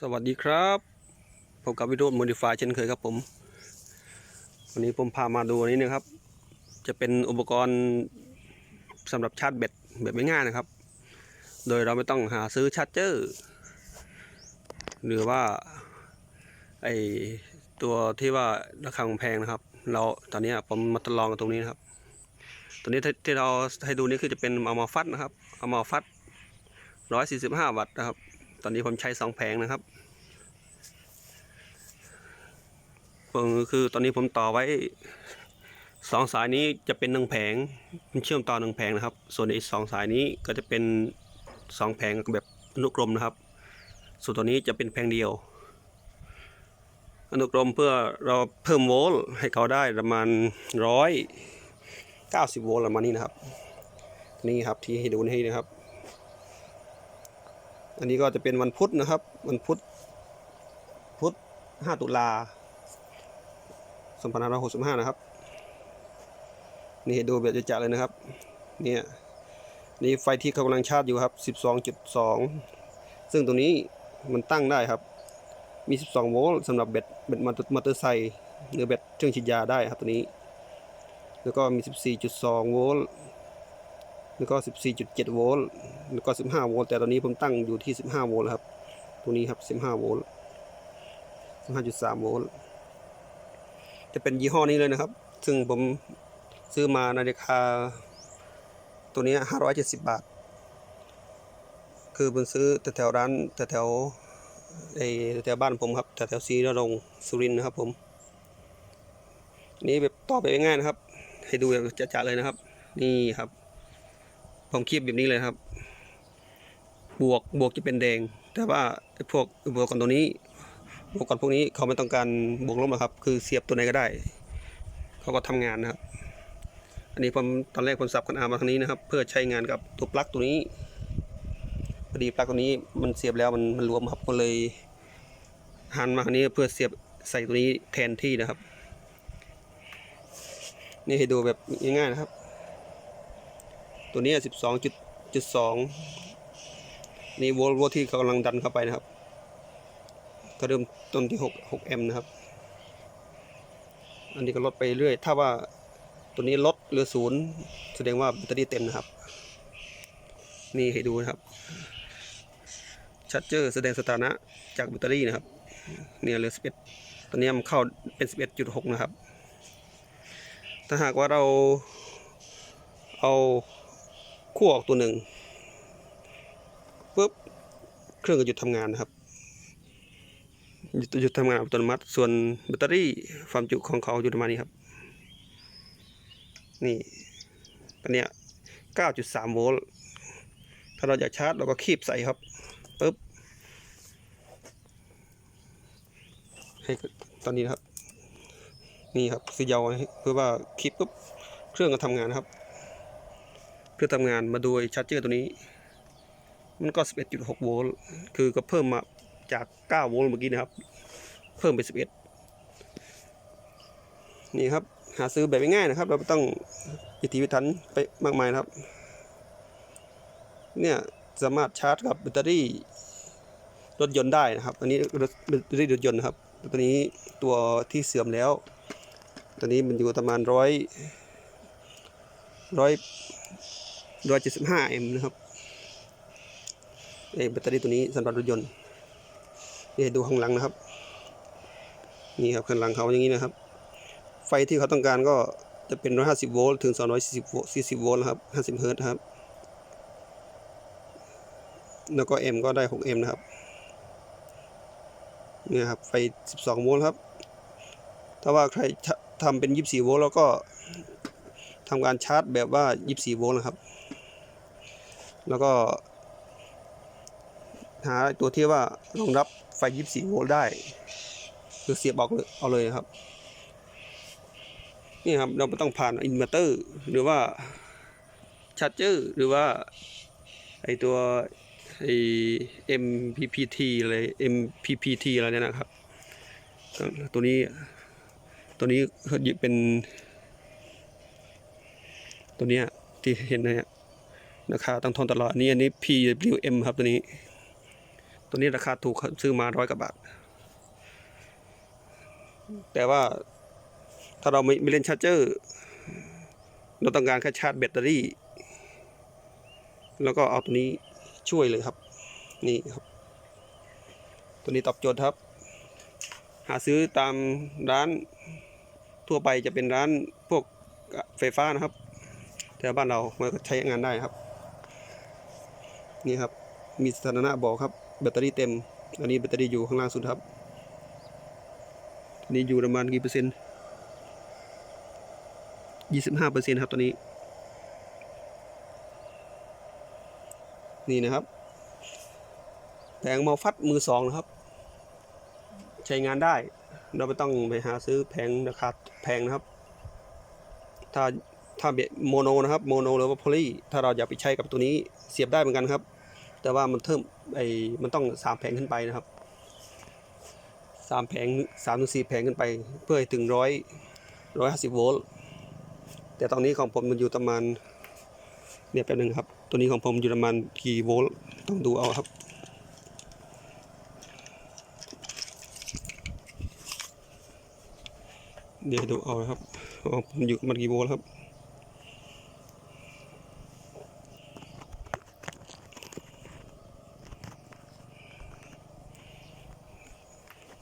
สวัสดีครับพบกับวิดีโอโมดิฟายเช่นเคยครับผม วันนี้ผมพามาดูนี้นะครับ จะเป็นอุปกรณ์สำหรับชาร์จแบตแบบง่ายๆนะครับ โดยเราไม่ต้องหาซื้อชาร์จเจอร์หรือว่าไอตัวที่ว่าราคาแพงนะครับ เราตอนนี้ผมมาทดลองตรงนี้นะครับ ตัวนี้ที่เราให้ดูนี่คือจะเป็นเอามาฟัดนะครับเอามาฟัด145 วัตต์นะครับ อนนี้ผมใช้สองแผงนะครับคือตอนนี้ผมต่อไว้สองสายนี้จะเป็นหนึ่งแผงมันเชื่อมต่อหนึ่งแผงนะครับ ส่วนอีกสองสายนี้ก็จะเป็นสองแผงแบบอนุกรมนะครับ ส่วนตัวนี้จะเป็นแผงเดียว อนุกรมเพื่อเราเพิ่มโวลต์ให้เขาได้ประมาณร้อยเก้าสิบโวลต์ประมาณนี้นะครับ นี่ครับที่ให้ดูนี่นะครับ อันนี้ก็จะเป็นวันพุธนะครับ วันพุธพุธ5ตุลา2565นะครับ นี่ให้ดูแบบจะๆเลยนะครับ เนี่ยนี่ไฟที่กำลังชาร์จอยู่ครับ12.2ซึ่งตัวนี้มันตั้งได้ครับ มี 12 โวลต์สำหรับแบตแบตมอเตอร์ไซค์หรือแบตเครื่องฉีดยาได้ครับตัวนี้ แล้วก็มี 14.2 โวลต์ แล้วก็ 14.7 โวลต์แล้วก็ 15 โวลต์แต่ตอนนี้ผมตั้งอยู่ที่ 15 โวลต์ครับตรงนี้ครับ 15 โวลต์ 15.3 โวลต์จะเป็นยี่ห้อนี้เลยนะครับ ซึ่งผมซื้อมาในราคา ตัวนี้ 570 บาท คือผมซื้อแถวร้านแถวไอ้แถวบ้านผมครับแถวๆศรีนรงสุรินนะครับผม นี่แบบต่อไปง่ายนะครับ ให้ดูแบบจะๆเลยนะครับ นี่ครับ ผมคีบแบบนี้เลยครับ บวกบวกจะเป็นแดง แต่ว่าพวกอุปกรณ์ตัวนี้อุปกรณ์พวกนี้เขาไม่ต้องการบวกลบนะครับ คือเสียบตัวไหนก็ได้ เขาก็ทำงานนะครับ อันนี้ผมตอนแรกผมสับกันอามาทางนี้นะครับ เพื่อใช้งานกับตัวปลั๊กตัวนี้พอดีปลั๊กตัวนี้มันเสียบแล้วมันมันรวมครับก็เลยหันมาทางนี้เพื่อเสียบใส่ตัวนี้แทนที่นะครับ นี่ให้ดูแบบง่ายๆนะครับ ตัวนี้12.2นี่โวลต์โวลต์ที่กำลังดันเข้าไปนะครับ ก็เริ่มต้นที่6 6แอมป์นะครับ อันนี้ก็ลดไปเรื่อย ถ้าว่าตัวนี้ลดเหลือศูนย์แสดงว่าแบตเตอรี่เต็มนะครับ นี่ให้ดูนะครับชัดเจอร์แสดงสถานะจากแบตเตอรี่นะครับ เนี่ยเหลือ11ตอนนี้มันเข้าเป็น11.6นะครับ ถ้าหากว่าเราเอา ขั้วออกตัวหนึ่งปุ๊บเครื่องก็หยุดทำงานนะครับหยุดหยุดทำงานอัตโนมัติ ส่วนแบตเตอรี่ความจุของเขาอยู่ประมาณนี้ครับ นี่ตัวเนี้ย9.3โวลต์ถ้าเราอยากชาร์จเราก็คีบใส่ครับปุ๊บให้ตอนนี้นะครับ นี่ครับซื้อยาวเพื่อว่าคลิปปุ๊บเครื่องก็ทำงานนะครับ เครื่อทำงานมาโดูไอ้ชาร์จเจอร์ตัวนี้ มันก็ 11.6 โวลต์คือก็เพิ่มมาจาก 9 โวลต์เมื่อกี้นะครับ เพิ่มเป็น11 นี่ครับ หาซื้อแบบง่ายๆนะครับ เราไม่ต้องพิถีพิถันไปมากมายนะครับ เนี่ยสามารถชาร์จกับแบตเตอรี่รถยนต์ได้นะครับ อันนี้รถแบตเตอรี่รถยนต์นะครับตัวนี้ตัวที่เสื่อมแล้ว ตัวนี้มันอยู่ประมาณร้อยร้อย ร้อยเจ็ดสิบห้าเอ็มนะครับเอแบตเตอรี่ตัวนี้สำหรับรถยนต์นี่ดูข้างหลังนะครับ นี่ครับข้างหลังเขาอย่างนี้นะครับ ไฟที่เขาต้องการก็จะเป็น 150 โวลต์ถึง 240 โวลต์40 โวลต์นะครับ 50 เฮิรตซ์นะครับ แล้วก็ M ก็ได้ 6M นะครับนี่ครับ ไฟ 12 โวลต์ครับ ถ้าว่าใครทำเป็น 24 โวลต์แล้วก็ทำการชาร์จแบบว่า 24 โวลต์นะครับ แล้วก็ หาตัวที่ว่ารองรับไฟ 24 โวลต์ได้ คือเสียบออกเลยเอาเลยครับ นี่ครับเราไม่ต้องผ่านอินเวอร์เตอร์ หรือว่าชาร์จเจอร์หรือว่า ไอตัวไอ MPPT อะไร MPPT อะไรเนี่ยนะครับ ตัวนี้ ตัวนี้เป็น ตัวเนี้ยที่เห็นนะฮะ ราคาต้งทนตลอดนนี้อันนี้ PWM ครับตัวนี้ ตัวนี้ราคาถูกซื้อมาร้อยกว่าบาท แต่ว่าถ้าเราไม่ไม่เล่นชาร์จเจอร์ เราต้องการแค่ชาร์จแบตเตอรี่ แล้วก็เอาตัวนี้ช่วยเลยครับ นี่ครับ ตัวนี้ตอบโจทย์ครับ หาซื้อตามร้านทั่วไปจะเป็นร้านพวกไฟฟ้านะครับ แต่บ้านเรามันก็ใช้งานได้ครับ นี่ครับ มีสถานะบอกครับ แบตเตอรี่เต็ม อันนี้แบตเตอรี่อยู่ข้างล่างสุดครับนนี้อยู่ประมาณกี่เปอร์เซ็นต์ยี่สิบห้าเปอร์เซ็นต์ครับตัวนี้ นี่นะครับแผงมาฟัดมือสองนะครับ ใช้งานได้ เราไม่ต้องไปหาซื้อแผงราคาแพงนะครับ ถ้าถ้าเบโมโนนะครับโมโนหรือว่าโพลีถ้าเราอยากไปใช้กับตัวนี้เสียบได้เหมือนกันครับ แต่ว่ามันเพิ่มไอ้มันต้องสามแผงขึ้นไปนะครับสามแผงสามถึงสี่แผงขึ้นไป เพื่อให้ถึงร้อยร้อยห้าสิบโวลต์แต่ตอนนี้ของผมมันอยู่ประมาณเนี่ยแป๊บนึงครับ ตัวนี้ของผมอยู่ประมาณกี่โวลต์ต้องดูเอาครับเดี๋ยวดูเอาครับผมอยู่มันกี่โวลต์ครับ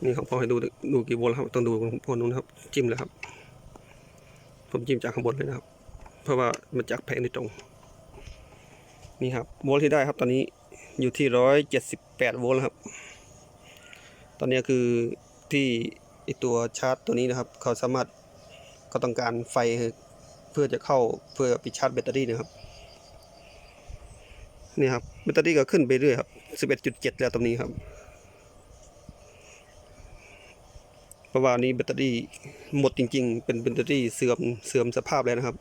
นี่ของผมให้ดูดูกี่โวลต์ครับต้องดูของพวกนู้นนะครับ จิ้มเลยครับ ผมจิ้มจากข้างบนเลยนะครับ เพราะว่ามันจากแผงโดยตรง นี่ครับโวลต์ที่ได้ครับ ตอนนี้อยู่ที่ร้อยเจ็ดสิบแปดโวลต์ครับ ตอนนี้คือที่ไอตัวชาร์จตัวนี้นะครับ เขาสามารถเขาต้องการไฟเพื่อจะเข้าเพื่อไปชาร์จแบตเตอรี่นะครับนี่ครับแบตเตอรี่ก็ขึ้นไปเรื่อยครับสิบเอ็ดจุดเจ็ดแล้วตรงนี้ครับ เพ ราะว่านี้แบตเตอรี่หมดจริง ๆ เป็นแบตเตอรี่เสื่อมเสื่อมสภาพแล้วนะครับ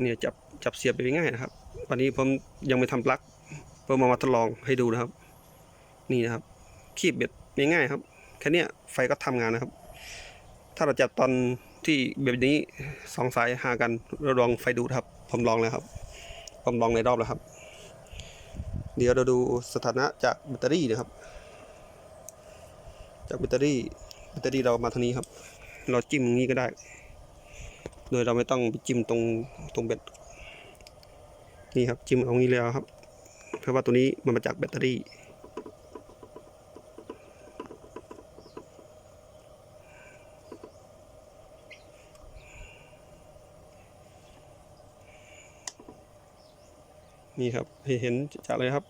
เนี่ยจับจับเสียบไปง่ายนะครับ วันนี้ผมยังไม่ทำปลั๊กเพื่อมามาทดลองให้ดูนะครับ นี่นะครับคีบเบ็ดง่ายๆครับแค่เนี้ยไฟก็ทำงานนะครับ ถ้าเราจับตอนที่แบบนี้สองสายหากันเราลองไฟดูครับ ผมลองแล้วครับ ผมลองในรอบแล้วครับ เดี๋ยวเราดูสถานะจากแบตเตอรี่นะครับ จากแบตเตอรี่แบตเตอรี่เรามาทางนี้ครับ เราจิ้มอย่างนี้ก็ได้ โดยเราไม่ต้องไปจิ้มตรงตรงเบ็ดนี่ครับจิ้มเอางี้เลยครับ เพราะว่าตัวนี้มันมาจากแบตเตอรี่ นี่ครับเห็นจากเลยครับ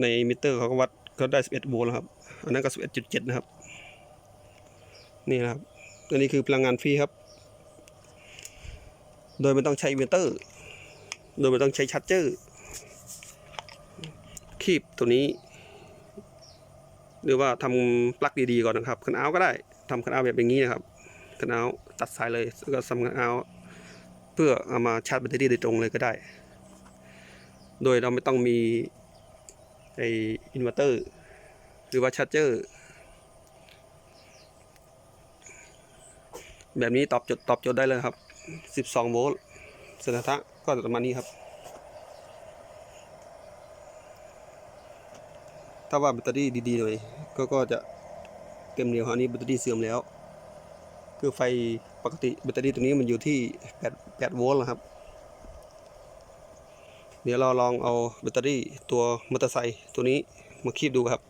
ในมิเตอร์เขาก็วัดก็ได้ 11 โวลต์แล้วครับ อันนั้นก็11.7นะครับ นี่นะครับอันนี้คือพลังงานฟรีครับ โดยไม่ต้องใช้อินเวอร์เตอร์ โดยไม่ต้องใช้ชาร์จเจอร์คีบตัวนี้ หรือว่าทำปลั๊กดีๆก่อนนะครับคันเอาท์ก็ได้ทำคันเอาท์แบบอย่างนี้นะครับคันเอาท์ตัดสายเลยแล้วก็สำคันเอาท์เพื่อเอามาชาร์จแบตเตอรี่โดยตรงเลยก็ได้ โดยเราไม่ต้องมีไออินเวอร์เตอร์ หรือว่าชาร์เจอร์แบบนี้ตอบโจทย์ตอบโจทย์ได้เลยครับ 12 โวลต์สถานะก็ประมาณนี้ครับ ถ้าว่าแบตเตอรี่ดีๆหน่อยก็ก็จะเต็มเหนียวอันนี้แบตเตอรี่เสื่อมแล้ว คือไฟปกติแบตเตอรี่ตัวนี้มันอยู่ที่ 8 8 โวลต์นะครับ เดี๋ยวเราลองเอาแบตเตอรี่ตัวมอเตอร์ไซค์ตัวนี้มาคีบดูครับ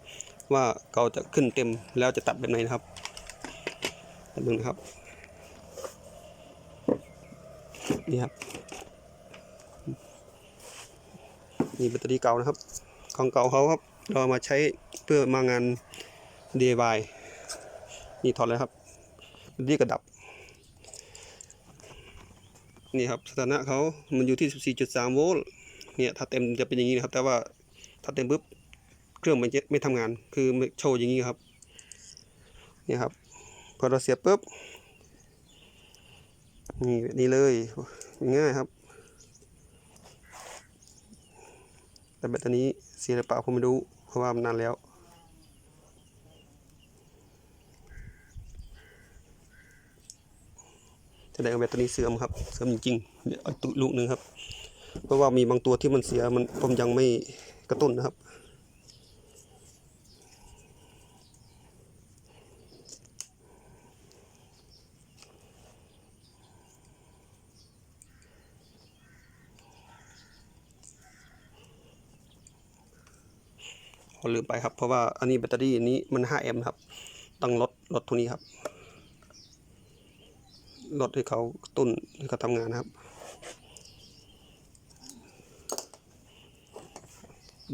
ว่าเขาจะขึ้นเต็มแล้วจะตัดแบบไหนนะครับแบบนึงนะครับนี่ครับนี่แบตเตอรี่เก่านะครับ ของเก่าเขาครับเราเอามาใช้เพื่อมางาน DIY นี่ถอดเลยครับแบตเตอรี่กระดับ นี่ครับสถานะเขามันอยู่ที่ 14.3 โวลต์เนี่ยถ้าเต็มจะเป็นอย่างนี้นะครับ แต่ว่าถ้าเต็มปุ๊บ เครื่องมันจะไม่ทำงาน คือโชว์อย่างนี้ครับเนี่ยครับ พอเราเสียบปุ๊บ นี่นี้เลย ง่ายครับ แต่แบตตัวนี้เสียหรือเปล่าผมไม่รู้ เพราะว่ามันนานแล้วแสดงว่าแบตตัวนี้เสื่อมครับ เสื่อมจริงๆเดี๋ยวเอาตุลูกหนึ่งครับ เพราะว่ามีบางตัวที่มันเสียมันผมยังไม่กระตุ้นนะครับ ผมลืมไปครับเพราะว่าอันนี้แบตเตอรี่อันนี้มัน 5 แอมป์ครับ ต้องลดลดตรงนี้ครับลดให้เขาตุ้นให้เขาทำงานนะครับ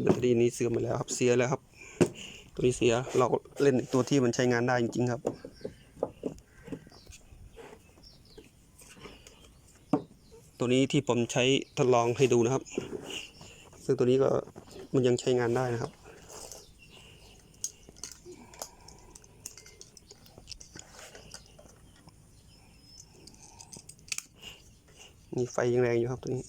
แบตเตอรี่นี้เสื่อมไปแล้วครับเสียแล้วครับ ตัวนี้เสียเราเล่นตัวที่มันใช้งานได้จริงๆครับตัวนี้ที่ผมใช้ทดลองให้ดูนะครับ ซึ่งตัวนี้ก็มันยังใช้งานได้นะครับ มีไฟยังแรงอยู่ครับตัวนี้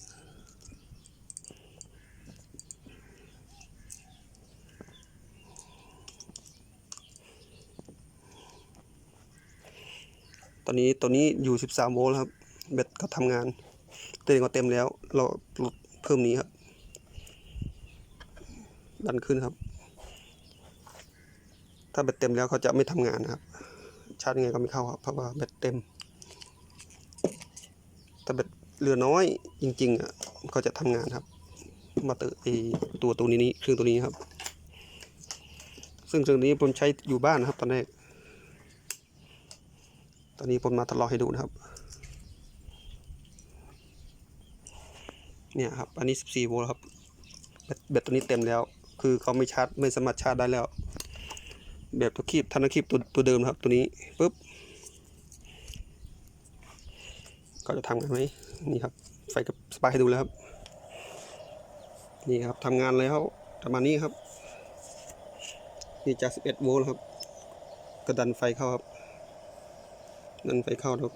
ตอนนี้ตัวนี้อยู่ 13 โวลต์ครับ แบตก็ทำงานเต็มก็เต็มแล้ว เราลดเพิ่มนี้ครับ ดันขึ้นครับ ถ้าแบตเต็มแล้วเขาจะไม่ทำงานนะครับ ชาร์จยังไงก็ไม่เข้าครับ เพราะว่าแบตเต็ม เหลือน้อยจริง ๆอะก็จะทำงานครับ มาเตอไอตัวตัวนี้นี้เครื่องตัวนี้ครับ ซึ่งเครื่องนี้ผมใช้อยู่บ้านนะครับ ตอนแรกตอนนี้ผมมาทดลองให้ดูนะครับ เนี่ยครับ อันนี้ 14 โวลต์ครับแบตแบตตัวนี้เต็มแล้ว คือเขาไม่ชาร์จไม่สามารถชาร์จได้แล้ว แบบตัวคีบทันคีบตัวตัวเดิมนะครับ ตัวนี้ปุ๊บก็จะทำกันไหม นี่ครับไฟกับสปายให้ดูแล้วครับ นี่ครับทำงานแล้วประมาณนี้ครับ นี่จาก 11 โวลต์ครับ กระดันไฟเข้าครับ ดันไฟเข้าแล้ว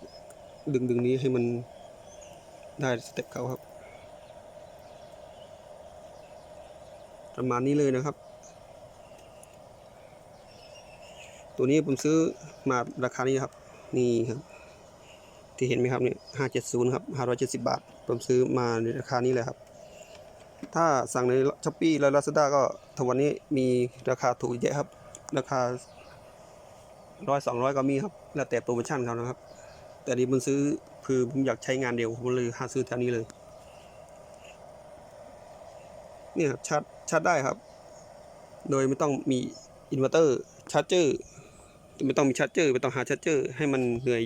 ดึงดึงนี้ให้มันได้สเต็ปเข้าครับ ประมาณนี้เลยนะครับ ตัวนี้ผมซื้อมาราคานี้ครับ นี่ครับ ที่เห็นไหมครับเนี่ยห้าเจ็ดศูนย์ครับห้าร้อยเจ็ดสิบบาท ผมซื้อมาในราคานี้เลยครับ ถ้าสั่งในช้อปปี้และลาซาด้าก็ทวันนี้มีราคาถูกเยอะครับ ราคาร้อยสองร้อยก็มีครับ แล้วแต่โปรโมชั่นเขานะครับ แต่นี้ผมซื้อคือผมอยากใช้งานเดียวผมเลยหาซื้อแถวนี้เลยเนี่ยครับชาร์จชาร์จได้ครับ โดยไม่ต้องมีอินเวอร์เตอร์ชาร์จเจอร์ไม่ต้องมีชาร์จเจอร์ไม่ต้องหาชาร์จเจอร์ให้มันเหนื่อย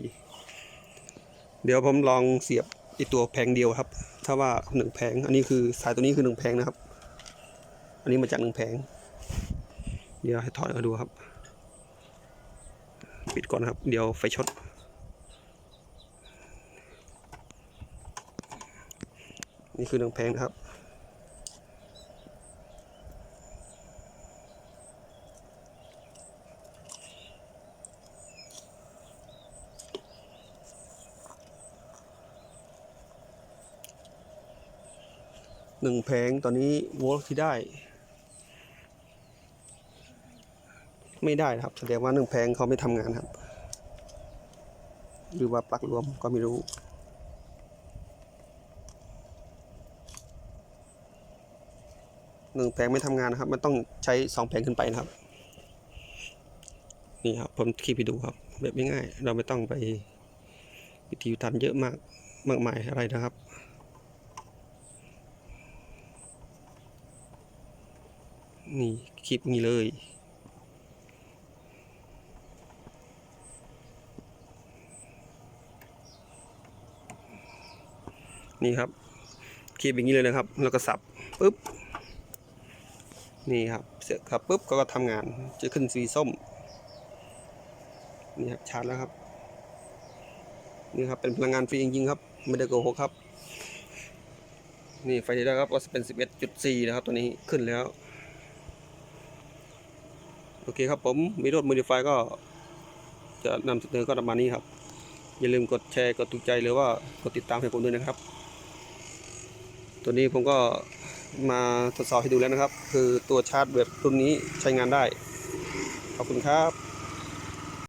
เดี๋ยวผมลองเสียบอีตัวแผงเดียวครับ ถ้าว่าหนึ่งแผง อันนี้คือสายตัวนี้คือหนึ่งแผงนะครับ อันนี้มาจากหนึ่งแผง เดี๋ยวให้ถอดมาดูครับ ปิดก่อนครับ เดี๋ยวไฟช็อต นี่คือหนึ่งแผงนะครับ หนึ่งแผงตอนนี้โวลต์ที่ได้ ไม่ได้นะครับ แสดงว่าหนึ่งแผงเขาไม่ทำงานครับ หรือว่าปลั๊กรวมก็ไม่รู้หนึ่งแผงไม่ทำงานนะครับ มันต้องใช้สองแผงขึ้นไปนะครับ นี่ครับผมคลิปไปดูครับ แบบง่ายๆเราไม่ต้องไปวิธีทันเยอะมากมากมายอะไรนะครับ นี่คลิปนี้เลยนี่ครับคลิปอย่างนี้เลยนะครับ แล้วก็สับปุ๊บ นี่ครับ เสร็จครับปุ๊บก็ทำงาน จะขึ้นสีส้ม นี่ครับชาร์จแล้วครับ นี่ครับ เป็นพลังงานฟรีจริงๆครับ ไม่ได้โกหกครับ นี่ไฟที่ได้ครับก็เป็น 11.4 นะครับ ตัวนี้ขึ้นแล้ว โอเคครับผมมีรถม o ดิฟายก็จะนำเสนอก็ประมาณนี้ครับ อย่าลืมกดแชร์กดถูกใจหรือว่ากดติดตามให้ผมด้วยนะครับ ตัวนี้ผมก็มาทดสอบให้ดูแล้วนะครับ คือตัวชาร์จแบบรุ่นนี้ใช้งานได้ ขอบคุณครับ